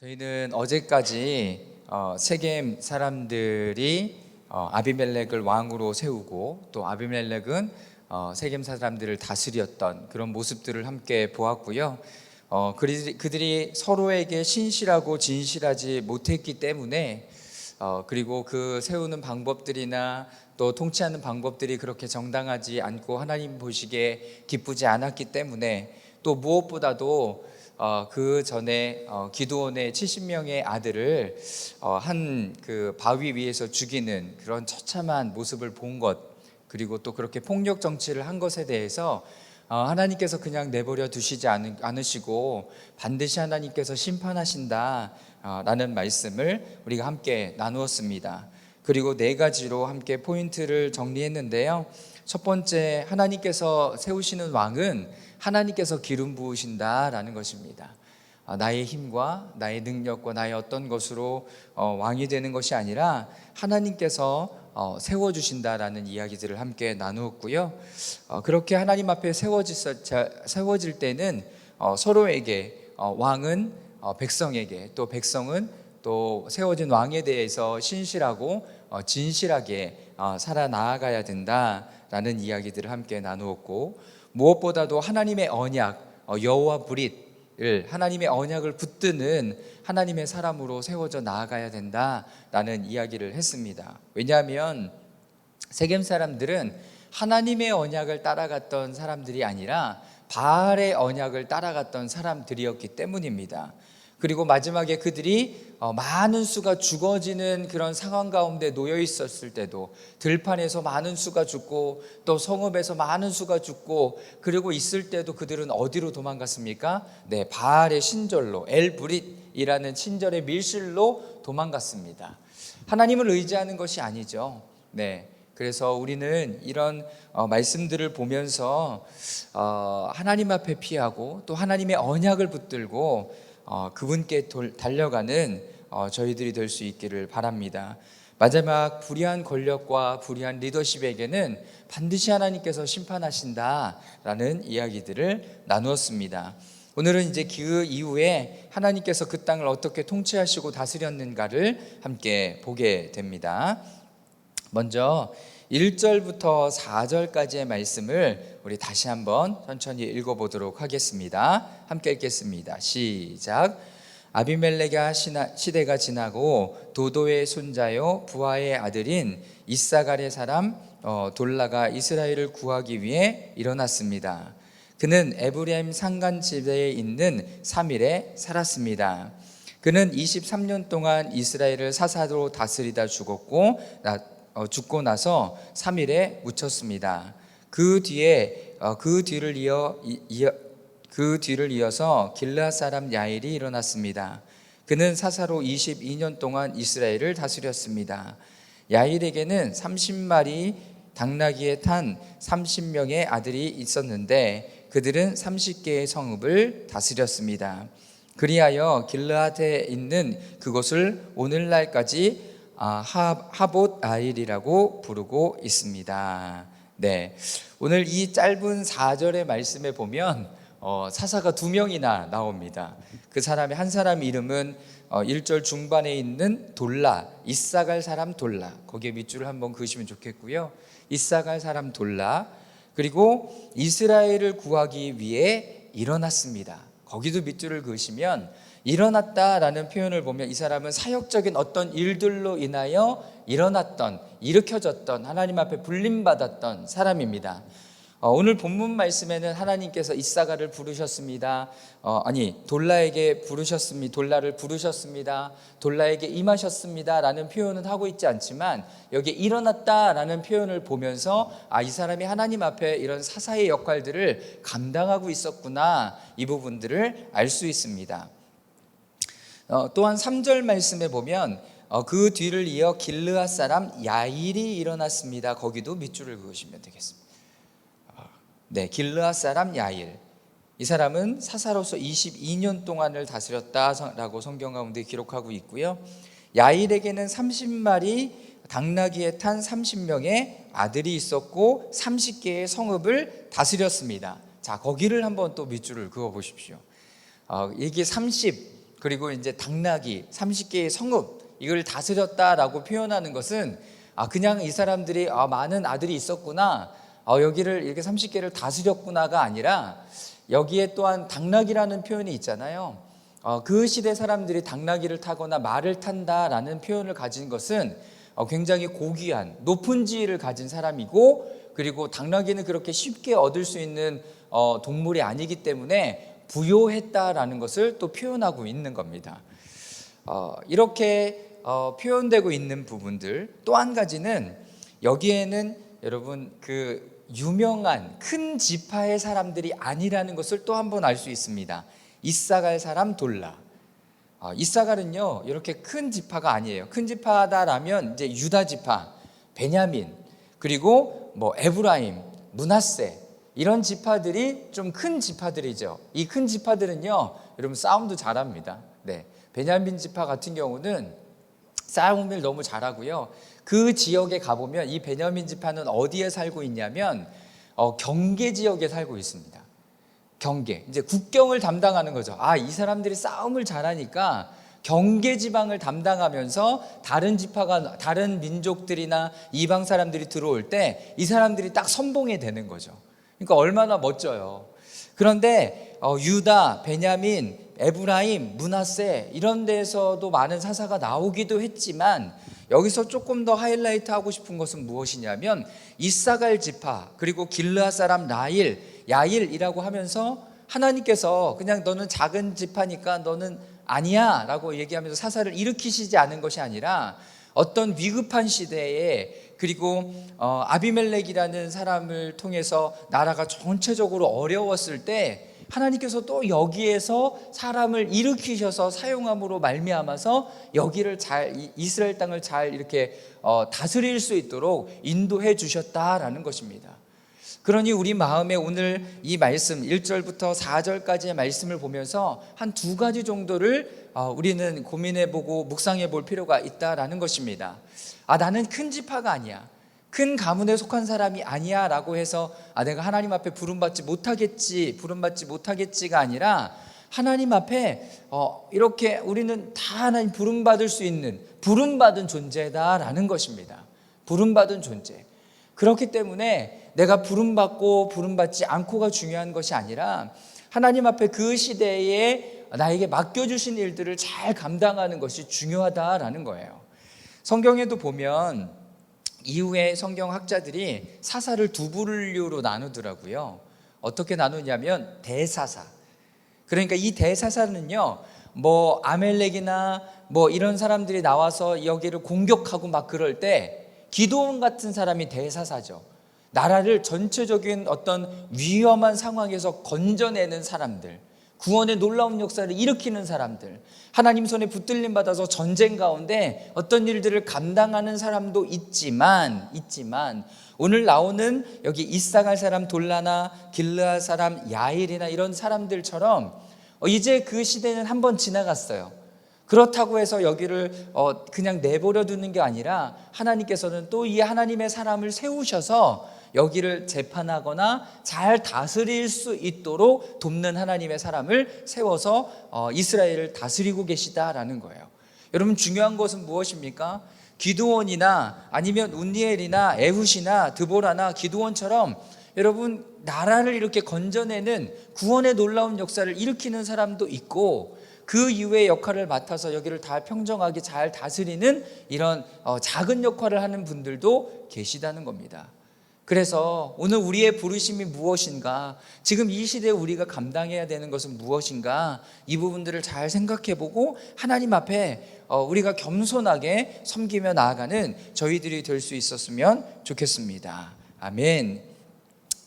저희는 어제까지 어, 세겜 사람들이 어, 아비멜렉을 왕으로 세우고 또 아비멜렉은 어, 세겜 사람들을 다스렸던 그런 모습들을 함께 보았고요. 어, 그들이, 그들이 서로에게 신실하고 진실하지 못했기 때문에 어, 그리고 그 세우는 방법들이나 또 통치하는 방법들이 그렇게 정당하지 않고 하나님 보시기에 기쁘지 않았기 때문에 또 무엇보다도 어, 그 전에 어, 기도원의 70명의 아들을 어, 한그 바위 위에서 죽이는 그런 처참한 모습을 본 것, 그리고 또 그렇게 폭력 정치를 한 것에 대해서 어, 하나님께서 그냥 내버려 두시지 않으- 않으시고 반드시 하나님께서 심판하신다라는 말씀을 우리가 함께 나누었습니다. 그리고 네 가지로 함께 포인트를 정리했는데요. 첫 번째, 하나님께서 세우시는 왕은 하나님께서 기름 부으신다라는 것입니다. 아, 나의 힘과 나의 능력과 나의 어떤 것으로 어, 왕이 되는 것이 아니라 하나님께서 어, 세워 주신다라는 이야기들을 함께 나누었고요. 어, 그렇게 하나님 앞에 세워질, 때는 어, 서로에게 어, 왕은 어, 백성에게 또 백성은 또 세워진 왕에 대해서 신실하고 어, 진실하게 어, 살아 나아가야 된다라는 이야기들을 함께 나누었고 무엇보다도 하나님의 언약 어, 여호와 브릿을 하나님의 언약을 붙드는 하나님의 사람으로 세워져 나아가야 된다라는 이야기를 했습니다. 왜냐하면 세겜 사람들은 하나님의 언약을 따라갔던 사람들이 아니라 바알의 언약을 따라갔던 사람들이었기 때문입니다. 그리고 마지막에 그들이 어, 많은 수가 죽어지는 그런 상황 가운데 놓여 있었을 때도 들판에서 많은 수가 죽고 또 성읍에서 많은 수가 죽고 그리고 있을 때도 그들은 어디로 도망갔습니까? 네, 바알의 신절로 엘브릿이라는 친절의 밀실로 도망갔습니다. 하나님을 의지하는 것이 아니죠. 네. 그래서 우리는 이런 어, 말씀들을 보면서 어, 하나님 앞에 피하고 또 하나님의 언약을 붙들고 어, 그분께 돌, 달려가는 어, 저희들이 될 수 있기를 바랍니다. 마지막 불의한 권력과 불의한 리더십에게는 반드시 하나님께서 심판하신다라는 이야기들을 나누었습니다. 오늘은 이제 그 이후에 하나님께서 그 땅을 어떻게 통치하시고 다스렸는가를 함께 보게 됩니다. 먼저 1절부터 4절까지의 말씀을 우리 다시 한번 천천히 읽어보도록 하겠습니다. 함께 읽겠습니다. 시작. 아비멜렉의 시대가 지나고 도도의 손자요 부하의 아들인 이사갈의 사람 어, 돌라가 이스라엘을 구하기 위해 일어났습니다. 그는 에브라임 산간 지대에 있는 사밀에 살았습니다. 그는 23년 동안 이스라엘을 사사로 다스리다 죽었고 죽고 나서 3일에 묻혔습니다. 그 뒤에 어, 그 뒤를 이어, 그 뒤를 이어서 길라 사람 야일이 일어났습니다. 그는 사사로 22년 동안 이스라엘을 다스렸습니다. 야일에게는 30마리 당나귀에 탄 30명의 아들이 있었는데 그들은 30개의 성읍을 다스렸습니다. 그리하여 길르앗에 있는 그곳을 오늘날까지 아, 하- 하봇 아일이라고 부르고 있습니다. 네, 오늘 이 짧은 4절의 말씀에 보면 어, 사사가 두 명이나 나옵니다. 그 사람의 한 사람 이름은 어, 1절 중반에 있는 돌라, 이사갈 사람 돌라. 거기에 밑줄을 한번 그으시면 좋겠고요. 이사갈 사람 돌라. 그리고 이스라엘을 구하기 위해 일어났습니다. 거기도 밑줄을 그으시면 일어났다라는 표현을 보면 이 사람은 사역적인 어떤 일들로 인하여 일어났던 일으켜졌던 하나님 앞에 불림받았던 사람입니다. 어, 오늘 본문 말씀에는 하나님께서 이사가를 부르셨습니다. 어, 아니 돌라에게 부르셨습니다. 돌라를 부르셨습니다. 돌라에게 임하셨습니다라는 표현은 하고 있지 않지만 여기 일어났다라는 표현을 보면서 아 이 사람이 하나님 앞에 이런 사사의 역할들을 감당하고 있었구나 이 부분들을 알 수 있습니다. 어, 또한 3절 말씀에 보면 어, 그 뒤를 이어 길르앗 사람 야일이 일어났습니다. 거기도 밑줄을 그으시면 되겠습니다. 어, 네, 길르앗 사람 야일. 이 사람은 사사로서 22년 동안을 다스렸다라고 성경 가운데 기록하고 있고요. 야일에게는 30마리 당나귀에 탄 30명의 아들이 있었고 30개의 성읍을 다스렸습니다. 자, 거기를 한번 또 밑줄을 그어 보십시오. 어, 이게 30 그리고 이제 당나귀 30개의 성읍 이걸 다스렸다라고 표현하는 것은 아 그냥 이 사람들이 아 많은 아들이 있었구나 어, 여기를 이렇게 30개를 다스렸구나가 아니라 여기에 또한 당나귀라는 표현이 있잖아요. 어, 그 시대 사람들이 당나귀를 타거나 말을 탄다라는 표현을 가진 것은 어, 굉장히 고귀한 높은 지위를 가진 사람이고 그리고 당나귀는 그렇게 쉽게 얻을 수 있는 어, 동물이 아니기 때문에 부요했다라는 것을 또 표현하고 있는 겁니다. 어, 이렇게 어, 표현되고 있는 부분들 또 한 가지는 여기에는 여러분 그 유명한 큰 지파의 사람들이 아니라는 것을 또 한 번 알 수 있습니다. 이사갈 사람 돌라. 어, 이사갈은요 이렇게 큰 지파가 아니에요. 큰 지파다라면 이제 유다 지파, 베냐민 그리고 뭐 에브라임, 문하세 이런 지파들이 좀 큰 지파들이죠. 이 큰 지파들은요 여러분 싸움도 잘합니다. 네, 베냐민 지파 같은 경우는 싸움을 너무 잘하고요. 그 지역에 가보면 이 베냐민 지파는 어디에 살고 있냐면 어, 경계 지역에 살고 있습니다. 경계 이제 국경을 담당하는 거죠. 아 이 사람들이 싸움을 잘하니까 경계 지방을 담당하면서 다른 지파가 다른 민족들이나 이방 사람들이 들어올 때 이 사람들이 딱 선봉이 되는 거죠. 그러니까 얼마나 멋져요. 그런데 어, 유다, 베냐민, 에브라임, 문하세 이런 데서도 많은 사사가 나오기도 했지만 여기서 조금 더 하이라이트 하고 싶은 것은 무엇이냐면 이사갈 지파 그리고 길르아 사람 라일, 야일이라고 하면서 하나님께서 그냥 너는 작은 지파니까 너는 아니야라고 얘기하면서 사사를 일으키시지 않은 것이 아니라 어떤 위급한 시대에 그리고 어, 아비멜렉이라는 사람을 통해서 나라가 전체적으로 어려웠을 때 하나님께서 또 여기에서 사람을 일으키셔서 사용함으로 말미암아서 여기를 잘 이- 이스라엘 땅을 잘 이렇게 어, 다스릴 수 있도록 인도해 주셨다라는 것입니다. 그러니 우리 마음에 오늘 이 말씀 1절부터 4절까지의 말씀을 보면서 한 두 가지 정도를 어, 우리는 고민해 보고 묵상해 볼 필요가 있다라는 것입니다. 아 나는 큰 지파가 아니야. 큰 가문에 속한 사람이 아니야 라고 해서 아 내가 하나님 앞에 부름받지 못하겠지 부름받지 못하겠지가 아니라 하나님 앞에 어, 이렇게 우리는 다 하나님 부름받을 수 있는 부름받은 존재다라는 것입니다. 부름받은 존재. 그렇기 때문에 내가 부름받고 부름받지 않고가 중요한 것이 아니라 하나님 앞에 그 시대에 나에게 맡겨주신 일들을 잘 감당하는 것이 중요하다라는 거예요. 성경에도 보면 이후에 성경 학자들이 사사를 두 분류로 나누더라고요. 어떻게 나누냐면 대사사. 그러니까 이 대사사는요, 뭐 아멜렉이나 뭐 이런 사람들이 나와서 여기를 공격하고 막 그럴 때 기도원 같은 사람이 대사사죠. 나라를 전체적인 어떤 위험한 상황에서 건져내는 사람들, 구원의 놀라운 역사를 일으키는 사람들, 하나님 손에 붙들림 받아서 전쟁 가운데 어떤 일들을 감당하는 사람도 있지만, 있지만 오늘 나오는 여기 이사갈 사람 돌라나 길르아 사람 야일이나 이런 사람들처럼 어, 이제 그 시대는 한 번 지나갔어요. 그렇다고 해서 여기를 어, 그냥 내버려 두는 게 아니라 하나님께서는 또 이 하나님의 사람을 세우셔서 여기를 재판하거나 잘 다스릴 수 있도록 돕는 하나님의 사람을 세워서 어, 이스라엘을 다스리고 계시다라는 거예요. 여러분 중요한 것은 무엇입니까? 기드원이나 아니면 운니엘이나 에훗이나 드보라나 기드원처럼 여러분 나라를 이렇게 건져내는 구원의 놀라운 역사를 일으키는 사람도 있고 그 이후의 역할을 맡아서 여기를 다 평정하게 잘 다스리는 이런 어, 작은 역할을 하는 분들도 계시다는 겁니다. 그래서 오늘 우리의 부르심이 무엇인가, 지금 이 시대에 우리가 감당해야 되는 것은 무엇인가, 이 부분들을 잘 생각해 보고 하나님 앞에 어, 우리가 겸손하게 섬기며 나아가는 저희들이 될 수 있었으면 좋겠습니다. 아멘.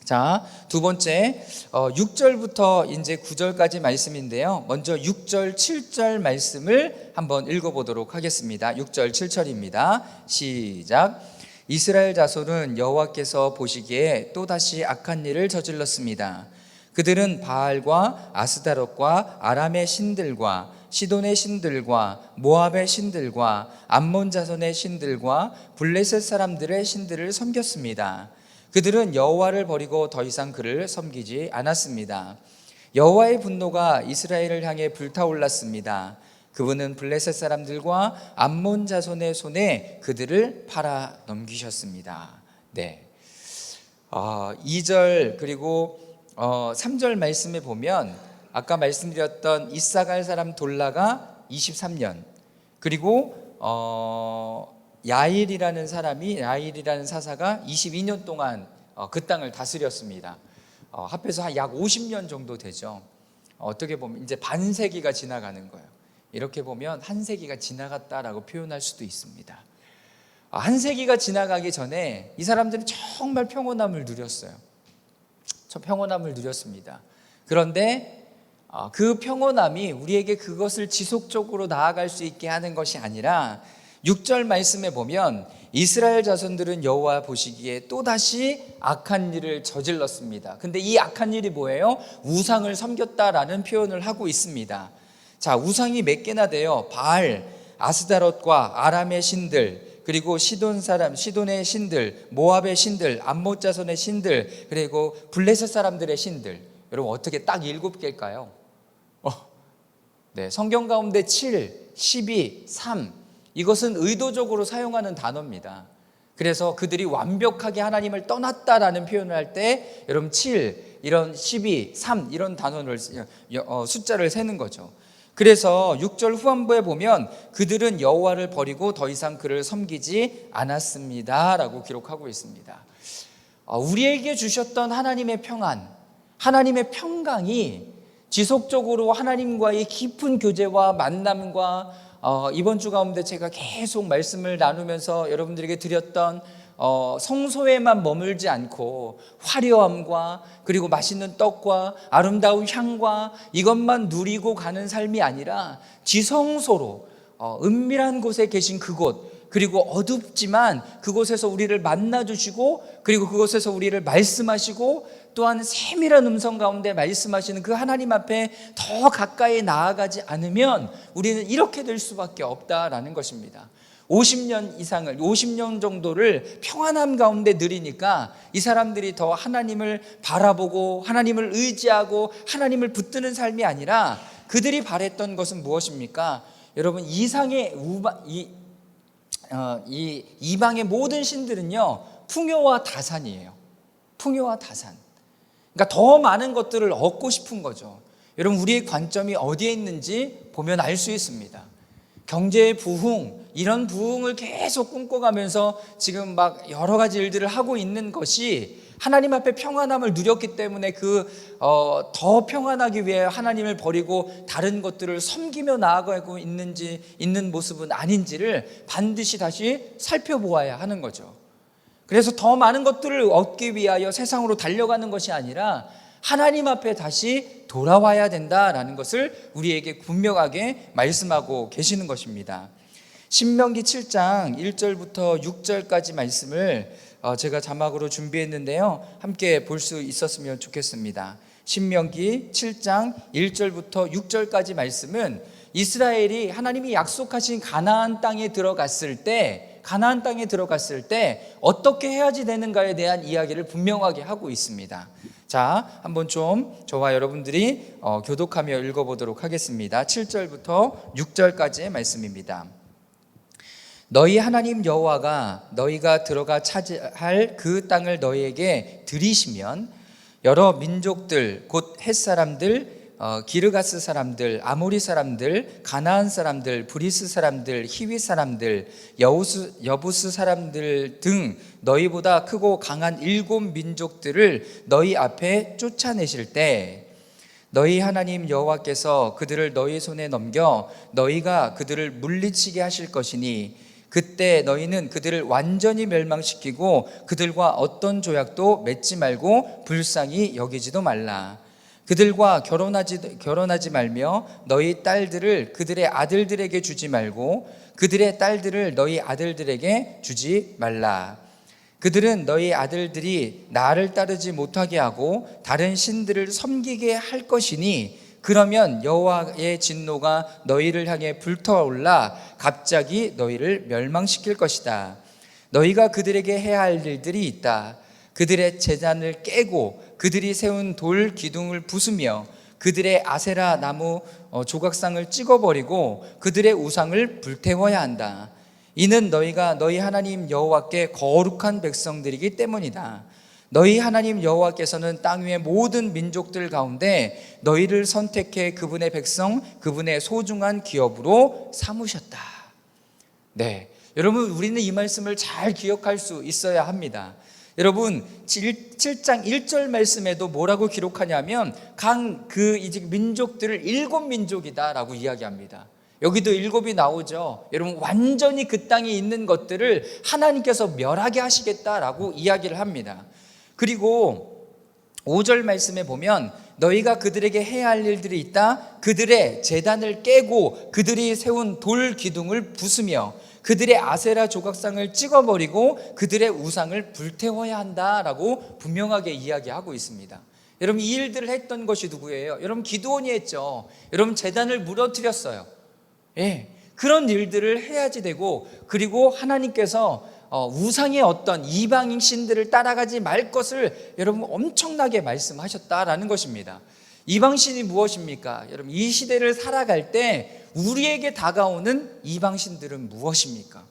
자, 두 번째, 어, 6절부터 이제 9절까지 말씀인데요. 먼저 6절, 7절 말씀을 한번 읽어보도록 하겠습니다. 6절, 7절입니다. 시작. 이스라엘 자손은 여호와께서 보시기에 또다시 악한 일을 저질렀습니다. 그들은 바알과 아스다롯과 아람의 신들과 시돈의 신들과 모압의 신들과 암몬 자손의 신들과 블레셋 사람들의 신들을 섬겼습니다. 그들은 여호와를 버리고 더 이상 그를 섬기지 않았습니다. 여호와의 분노가 이스라엘을 향해 불타올랐습니다. 그분은 블레셋 사람들과 암몬 자손의 손에 그들을 팔아 넘기셨습니다. 네. 어, 2절 그리고 어, 3절 말씀에 보면 아까 말씀드렸던 이사갈 사람 돌라가 23년 그리고 어, 야일이라는 사람이 야일이라는 사사가 22년 동안 어, 그 땅을 다스렸습니다. 어, 합해서 한 약 50년 정도 되죠. 어, 어떻게 보면 이제 반세기가 지나가는 거예요. 이렇게 보면 한 세기가 지나갔다라고 표현할 수도 있습니다. 아, 한 세기가 지나가기 전에 이 사람들은 정말 평온함을 누렸어요. 저 평온함을 누렸습니다. 그런데 아, 그 평온함이 우리에게 그것을 지속적으로 나아갈 수 있게 하는 것이 아니라 6절 말씀에 보면 이스라엘 자손들은 여호와 보시기에 또다시 악한 일을 저질렀습니다. 근데 이 악한 일이 뭐예요? 우상을 섬겼다라는 표현을 하고 있습니다. 자, 우상이 몇 개나 돼요? 바알, 아스다롯과 아람의 신들, 그리고 시돈 사람, 시돈의 신들, 모압의 신들, 암못 자손의 신들, 그리고 블레셋 사람들의 신들. 여러분 어떻게 딱 일곱 개일까요? 어, 네, 성경 가운데 7, 12, 3 이것은 의도적으로 사용하는 단어입니다. 그래서 그들이 완벽하게 하나님을 떠났다라는 표현을 할 때 여러분 7, 이런 12, 3 이런 단어를 어, 숫자를 세는 거죠. 그래서 6절 후반부에 보면 그들은 여호와를 버리고 더 이상 그를 섬기지 않았습니다라고 기록하고 있습니다. 어, 우리에게 주셨던 하나님의 평안, 하나님의 평강이 지속적으로 하나님과의 깊은 교제와 만남과 어, 이번 주 가운데 제가 계속 말씀을 나누면서 여러분들에게 드렸던 어, 성소에만 머물지 않고 화려함과 그리고 맛있는 떡과 아름다운 향과 이것만 누리고 가는 삶이 아니라 지성소로 어, 은밀한 곳에 계신 그곳 그리고 어둡지만 그곳에서 우리를 만나 주시고 그리고 그곳에서 우리를 말씀하시고 또한 세밀한 음성 가운데 말씀하시는 그 하나님 앞에 더 가까이 나아가지 않으면 우리는 이렇게 될 수밖에 없다라는 것입니다. 50년 이상을 50년 정도를 평안함 가운데 누리니까 이 사람들이 더 하나님을 바라보고 하나님을 의지하고 하나님을 붙드는 삶이 아니라 그들이 바랬던 것은 무엇입니까? 여러분 이상의 우바, 이, 어, 이 이방의 모든 신들은요 풍요와 다산이에요. 풍요와 다산. 그러니까 더 많은 것들을 얻고 싶은 거죠. 여러분 우리의 관점이 어디에 있는지 보면 알 수 있습니다. 경제의 부흥 이런 부흥을 계속 꿈꿔가면서 지금 막 여러 가지 일들을 하고 있는 것이 하나님 앞에 평안함을 누렸기 때문에 그 어, 더 평안하기 위해 하나님을 버리고 다른 것들을 섬기며 나아가고 있는지 있는 모습은 아닌지를 반드시 다시 살펴보아야 하는 거죠. 그래서 더 많은 것들을 얻기 위하여 세상으로 달려가는 것이 아니라 하나님 앞에 다시 돌아와야 된다라는 것을 우리에게 분명하게 말씀하고 계시는 것입니다. 신명기 7장 1절부터 6절까지 말씀을 어, 제가 자막으로 준비했는데요. 함께 볼 수 있었으면 좋겠습니다. 신명기 7장 1절부터 6절까지 말씀은 이스라엘이 하나님이 약속하신 가나안 땅에 들어갔을 때 가나안 땅에 들어갔을 때 어떻게 해야지 되는가에 대한 이야기를 분명하게 하고 있습니다. 자, 한번 좀 저와 여러분들이 어, 교독하며 읽어보도록 하겠습니다. 7절부터 6절까지의 말씀입니다. 너희 하나님 여호와가 너희가 들어가 차지할 그 땅을 너희에게 들이시면 여러 민족들 곧 햇사람들 어, 기르가스 사람들, 아모리 사람들, 가나안 사람들, 브리스 사람들, 히위 사람들, 여우스, 여부스 사람들 등 너희보다 크고 강한 일곱 민족들을 너희 앞에 쫓아내실 때 너희 하나님 여호와께서 그들을 너희 손에 넘겨 너희가 그들을 물리치게 하실 것이니 그때 너희는 그들을 완전히 멸망시키고 그들과 어떤 조약도 맺지 말고 불쌍히 여기지도 말라. 그들과 결혼하지 결혼하지 말며 너희 딸들을 그들의 아들들에게 주지 말고 그들의 딸들을 너희 아들들에게 주지 말라. 그들은 너희 아들들이 나를 따르지 못하게 하고 다른 신들을 섬기게 할 것이니 그러면 여호와의 진노가 너희를 향해 불타올라 갑자기 너희를 멸망시킬 것이다. 너희가 그들에게 해야 할 일들이 있다. 그들의 재단을 깨고 그들이 세운 돌 기둥을 부수며 그들의 아세라 나무 어, 조각상을 찍어버리고 그들의 우상을 불태워야 한다. 이는 너희가 너희 하나님 여호와께 거룩한 백성들이기 때문이다. 너희 하나님 여호와께서는 땅 위의 모든 민족들 가운데 너희를 선택해 그분의 백성, 그분의 소중한 기업으로 삼으셨다. 네. 여러분, 우리는 이 말씀을 잘 기억할 수 있어야 합니다. 여러분, 7장 1절 말씀에도 뭐라고 기록하냐면, 강그 이제 민족들을 일곱 민족이다라고 이야기합니다. 여기도 일곱이 나오죠. 여러분, 완전히 그 땅에 있는 것들을 하나님께서 멸하게 하시겠다라고 이야기를 합니다. 그리고 5절 말씀에 보면 너희가 그들에게 해야 할 일들이 있다. 그들의 재단을 깨고 그들이 세운 돌 기둥을 부수며 그들의 아세라 조각상을 찍어버리고 그들의 우상을 불태워야 한다라고 분명하게 이야기하고 있습니다. 여러분 이 일들을 했던 것이 누구예요? 여러분 기도원이 했죠. 여러분 재단을 무너뜨렸어요. 예, 그런 일들을 해야지 되고 그리고 하나님께서 어, 우상의 어떤 이방인 신들을 따라가지 말 것을 여러분 엄청나게 말씀하셨다라는 것입니다. 이방신이 무엇입니까? 여러분 이 시대를 살아갈 때 우리에게 다가오는 이방신들은 무엇입니까?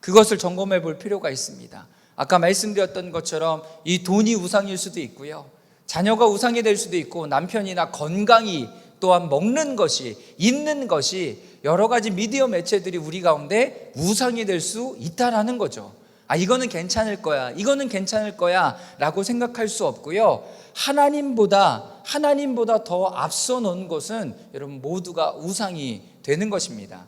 그것을 점검해 볼 필요가 있습니다. 아까 말씀드렸던 것처럼 이 돈이 우상일 수도 있고요. 자녀가 우상이 될 수도 있고 남편이나 건강이 또한 먹는 것이 있는 것이 여러 가지 미디어 매체들이 우리 가운데 우상이 될 수 있다라는 거죠. 아, 이거는 괜찮을 거야. 이거는 괜찮을 거야. 라고 생각할 수 없고요. 하나님보다, 하나님보다 더 앞서 놓은 것은 여러분 모두가 우상이 되는 것입니다.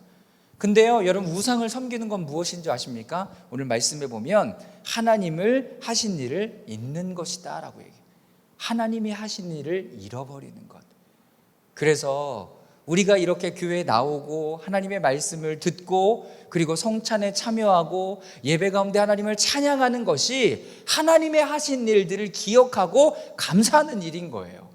근데요, 여러분 우상을 섬기는 건 무엇인지 아십니까? 오늘 말씀해 보면 하나님을 하신 일을 잊는 것이다. 라고 얘기해요. 하나님이 하신 일을 잃어버리는 것. 그래서 우리가 이렇게 교회에 나오고 하나님의 말씀을 듣고 그리고 성찬에 참여하고 예배 가운데 하나님을 찬양하는 것이 하나님의 하신 일들을 기억하고 감사하는 일인 거예요.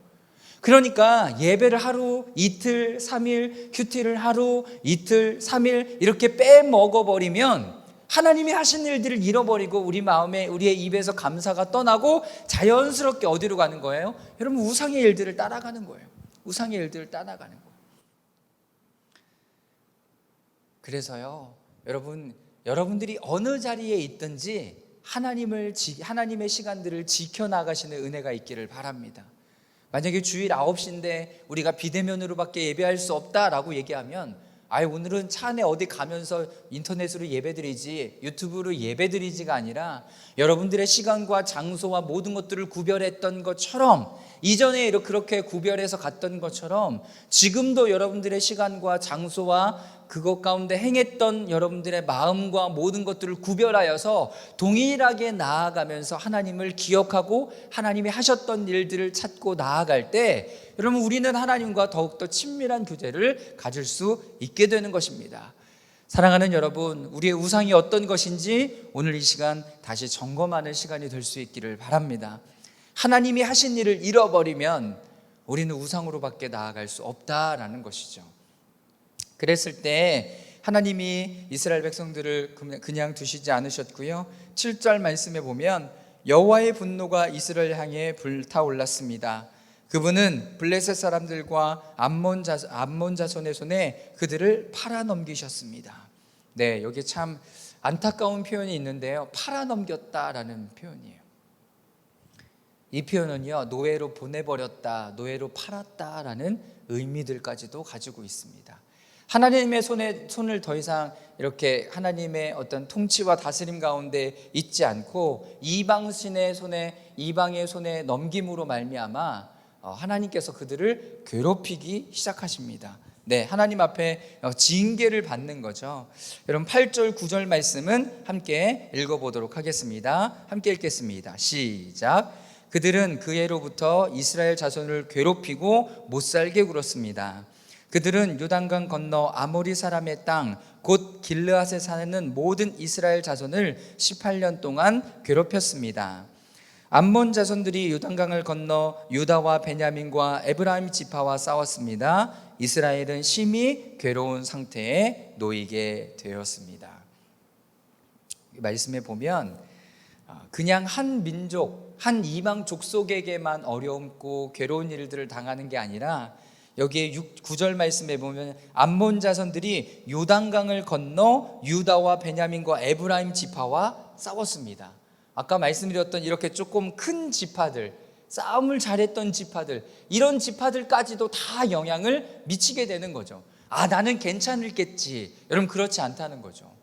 그러니까 예배를 하루, 이틀, 삼일, 큐티를 하루, 이틀, 삼일 이렇게 빼먹어 버리면 하나님이 하신 일들을 잃어버리고 우리 마음에 우리의 입에서 감사가 떠나고 자연스럽게 어디로 가는 거예요? 여러분 우상의 일들을 따라가는 거예요. 우상의 일들을 따라가는 거예요. 그래서요, 여러분, 여러분들이 어느 자리에 있든지 하나님을 하나님의 시간들을 지켜 나가시는 은혜가 있기를 바랍니다. 만약에 주일 9시인데 우리가 비대면으로밖에 예배할 수 없다라고 얘기하면 아예 오늘은 차 안에 어디 가면서 인터넷으로 예배드리지 유튜브로 예배드리지가 아니라 여러분들의 시간과 장소와 모든 것들을 구별했던 것처럼 이전에 이렇게 그렇게 구별해서 갔던 것처럼 지금도 여러분들의 시간과 장소와 그것 가운데 행했던 여러분들의 마음과 모든 것들을 구별하여서 동일하게 나아가면서 하나님을 기억하고 하나님이 하셨던 일들을 찾고 나아갈 때 여러분 우리는 하나님과 더욱더 친밀한 교제를 가질 수 있게 되는 것입니다. 사랑하는 여러분, 우리의 우상이 어떤 것인지 오늘 이 시간 다시 점검하는 시간이 될 수 있기를 바랍니다. 하나님이 하신 일을 잃어버리면 우리는 우상으로밖에 나아갈 수 없다라는 것이죠. 그랬을 때 하나님이 이스라엘 백성들을 그냥 두시지 않으셨고요. 7절 말씀에 보면 여호와의 분노가 이스라엘 향해 불타올랐습니다. 그분은 블레셋 사람들과 암몬 자 암몬 자손의 손에 그들을 팔아 넘기셨습니다. 네, 여기 참 안타까운 표현이 있는데요. 팔아 넘겼다라는 표현이에요. 이 표현은요, 노예로 보내버렸다, 노예로 팔았다라는 의미들까지도 가지고 있습니다. 하나님의 손에 손을 더 이상 이렇게 하나님의 어떤 통치와 다스림 가운데 있지 않고 이방신의 손에 이방의 손에 넘김으로 말미암아 어, 하나님께서 그들을 괴롭히기 시작하십니다. 네, 하나님 앞에 어, 징계를 받는 거죠. 여러분 8절 9절 말씀은 함께 읽어 보도록 하겠습니다. 함께 읽겠습니다. 시작. 그들은 그 해로부터 이스라엘 자손을 괴롭히고 못 살게 굴었습니다. 그들은 요단강 건너 아모리 사람의 땅 곧 길르앗에 사는 모든 이스라엘 자손을 18년 동안 괴롭혔습니다. 암몬 자손들이 요단강을 건너 유다와 베냐민과 에브라임 지파와 싸웠습니다. 이스라엘은 심히 괴로운 상태에 놓이게 되었습니다. 말씀에 보면 아, 그냥 한 민족, 한 이방 족속에게만 어려움고 괴로운 일들을 당하는 게 아니라 여기에 6, 9절 말씀에 보면 암몬 자손들이 요단강을 건너 유다와 베냐민과 에브라임 지파와 싸웠습니다. 아까 말씀드렸던 이렇게 조금 큰 지파들, 싸움을 잘했던 지파들, 이런 지파들까지도 다 영향을 미치게 되는 거죠. 아, 나는 괜찮을겠지. 여러분 그렇지 않다는 거죠.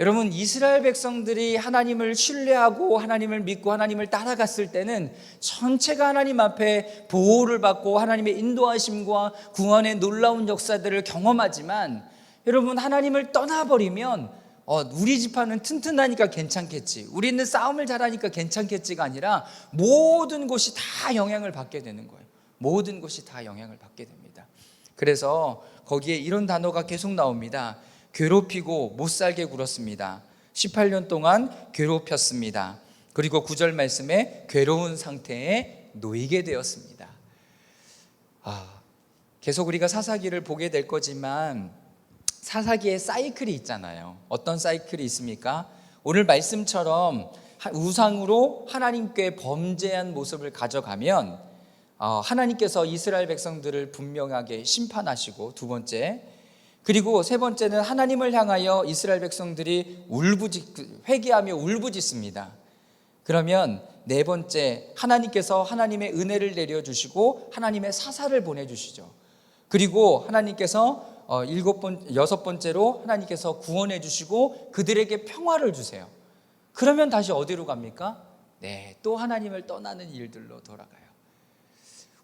여러분 이스라엘 백성들이 하나님을 신뢰하고 하나님을 믿고 하나님을 따라갔을 때는 전체가 하나님 앞에 보호를 받고 하나님의 인도하심과 구원의 놀라운 역사들을 경험하지만 여러분 하나님을 떠나버리면 어, 우리 집안은 튼튼하니까 괜찮겠지. 우리는 싸움을 잘하니까 괜찮겠지가 아니라 모든 곳이 다 영향을 받게 되는 거예요. 모든 곳이 다 영향을 받게 됩니다. 그래서 거기에 이런 단어가 계속 나옵니다. 괴롭히고 못 살게 굴었습니다. 18년 동안 괴롭혔습니다. 그리고 구절 말씀에 괴로운 상태에 놓이게 되었습니다. 아, 계속 우리가 사사기를 보게 될 거지만 사사기에 사이클이 있잖아요. 어떤 사이클이 있습니까? 오늘 말씀처럼 하- 우상으로 하나님께 범죄한 모습을 가져가면 어, 하나님께서 이스라엘 백성들을 분명하게 심판하시고 두 번째 그리고 세 번째는 하나님을 향하여 이스라엘 백성들이 울부짖 회개하며 울부짖습니다. 그러면 네 번째 하나님께서 하나님의 은혜를 내려 주시고 하나님의 사사를 보내 주시죠. 그리고 하나님께서 어, 일곱 번 여섯 번째로 하나님께서 구원해 주시고 그들에게 평화를 주세요. 그러면 다시 어디로 갑니까? 네, 또 하나님을 떠나는 일들로 돌아가요.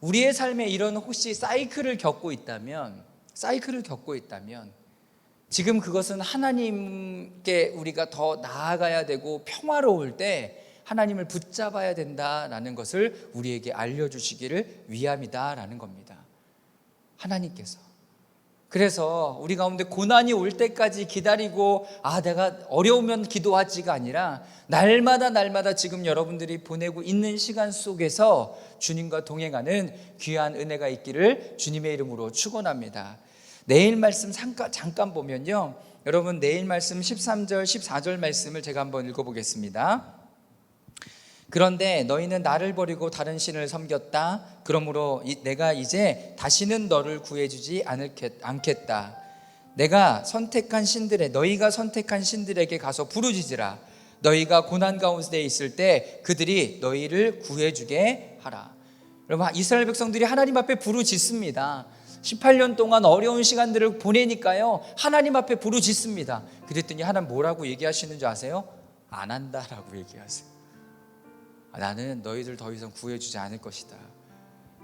우리의 삶에 이런 혹시 사이클을 겪고 있다면 사이클을 겪고 있다면 지금 그것은 하나님께 우리가 더 나아가야 되고 평화로울 때 하나님을 붙잡아야 된다라는 것을 우리에게 알려주시기를 위함이다라는 겁니다. 하나님께서. 그래서 우리 가운데 고난이 올 때까지 기다리고 아 내가 어려우면 기도하지가 아니라 날마다 날마다 지금 여러분들이 보내고 있는 시간 속에서 주님과 동행하는 귀한 은혜가 있기를 주님의 이름으로 축원합니다. 내일 말씀 잠깐 보면요. 여러분 내일 말씀 13절 14절 말씀을 제가 한번 읽어 보겠습니다. 그런데 너희는 나를 버리고 다른 신을 섬겼다. 그러므로 이- 내가 이제 다시는 너를 구해주지 않겠다. 내가 선택한 신들의 너희가 선택한 신들에게 가서 부르짖으라. 너희가 고난 가운데 있을 때 그들이 너희를 구해주게 하라. 여러분 이스라엘 백성들이 하나님 앞에 부르짖습니다. 18년 동안 어려운 시간들을 보내니까요 하나님 앞에 부르짖습니다. 그랬더니 하나님 뭐라고 얘기하시는 줄 아세요? 안 한다라고 얘기하세요. 아, 나는 너희들 더 이상 구해주지 않을 것이다.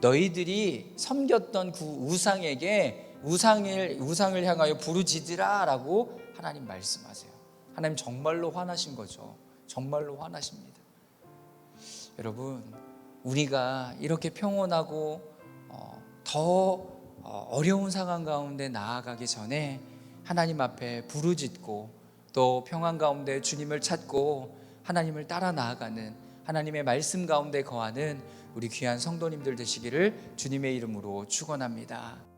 너희들이 섬겼던 그 우상에게 우상을 우상을 향하여 부르짖으라라고 하나님 말씀하세요. 하나님 정말로 화나신 거죠. 정말로 화나십니다. 여러분, 우리가 이렇게 평온하고 어, 더 어, 어려운 상황 가운데 나아가기 전에 하나님 앞에 부르짖고 또 평안 가운데 주님을 찾고 하나님을 따라 나아가는 하나님의 말씀 가운데 거하는 우리 귀한 성도님들 되시기를 주님의 이름으로 축원합니다.